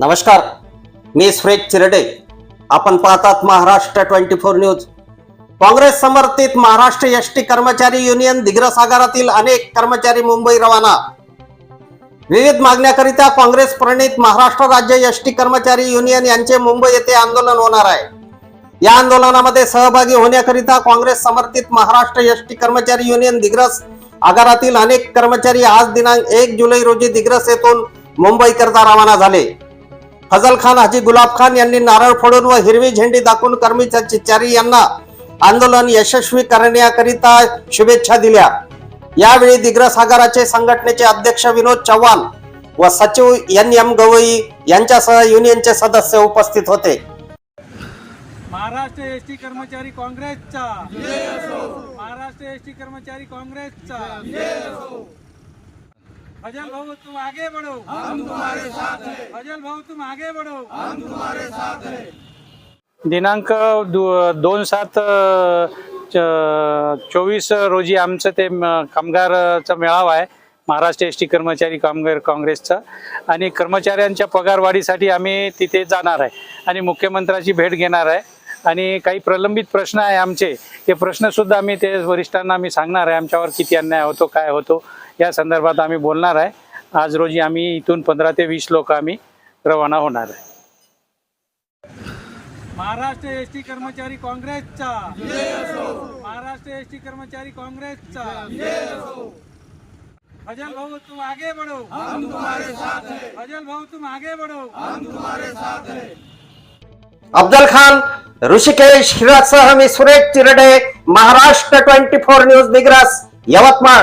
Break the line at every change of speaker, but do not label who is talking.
नमस्कार मी सुरेश चिरडे. आपण पाहतात Maharashtra twenty four news. Congress समर्थित महाराष्ट्र एस टी कर्मचारी युनियन दिग्रस आगारातील अनेक कर्मचारी मुंबई रवाना. विविध मागण्याकरिता काँग्रेस प्रणित महाराष्ट्र राज्य एस टी कर्मचारी युनियन यांचे मुंबई येथे आंदोलन होणार आहे. या आंदोलनामध्ये सहभागी होण्याकरिता काँग्रेस समर्थित महाराष्ट्र एस टी कर्मचारी युनियन दिग्रस आगारातील अनेक कर्मचारी आज दिनांक एक जुलै रोजी दिग्रस येथून मुंबईकरता रवाना झाले. फजल खान हाजी गुलाब खान यांनी नारळ फोडून व हिरवी झेंडी दाखवून कर्मचारी यांना आंदोलन यशस्वी करण्याकरिता शुभेच्छा दिल्या. यावेळी दिग्रस आगाराचे संघटनेचे अध्यक्ष विनोद चव्हाण व सचिव एन एम गवई यांच्यासह युनियनचे सदस्य उपस्थित होते.
महाराष्ट्र एस टी कर्मचारी काँग्रेसचा. महाराष्ट्र एस टी कर्मचारी काँग्रेसचा. फजल भाऊ तुम आगे बढ़ो। हम तुम्हारे साथ हैं। फजल भाऊ तुम आगे बढ़ो। हम तुम्हारे साथ हैं। दिनांक दो- दोन सात चोवीस रोजी आमचं ते कामगारचा मेळावा आहे महाराष्ट्र एस टी कर्मचारी कामगार काँग्रेसचा. आणि कर्मचाऱ्यांच्या पगारवाढीसाठी आम्ही तिथे जाणार आहे. आणि मुख्यमंत्र्याची भेट घेणार आहे. आणि काही प्रलंबित प्रश्न आहे आमचे. ते प्रश्नसुद्धा आम्ही ते वरिष्ठांना आम्ही सांगणार आहे आमच्यावर किती अन्याय होतो काय होतो. या संदर्भात आम्ही बोलणार आहे. आज रोजी आम्ही इथून पंधरा ते वीस लोक आम्ही रवाना होणार आहे. महाराष्ट्र एस टी कर्मचारी काँग्रेसचा. महाराष्ट्र एस टी कर्मचारी काँग्रेसचा. फजल भाऊ तुम आगे बढ़ो. हम तुम्हारे साथ हैं फजल भाऊ तुम आगे बढ़ो. हम तुम्हारे साथ हैं
अफजल खान ऋषिकेश हिरासह मी Suresh Chirde Maharashtra twenty four news Digras Yavatmal.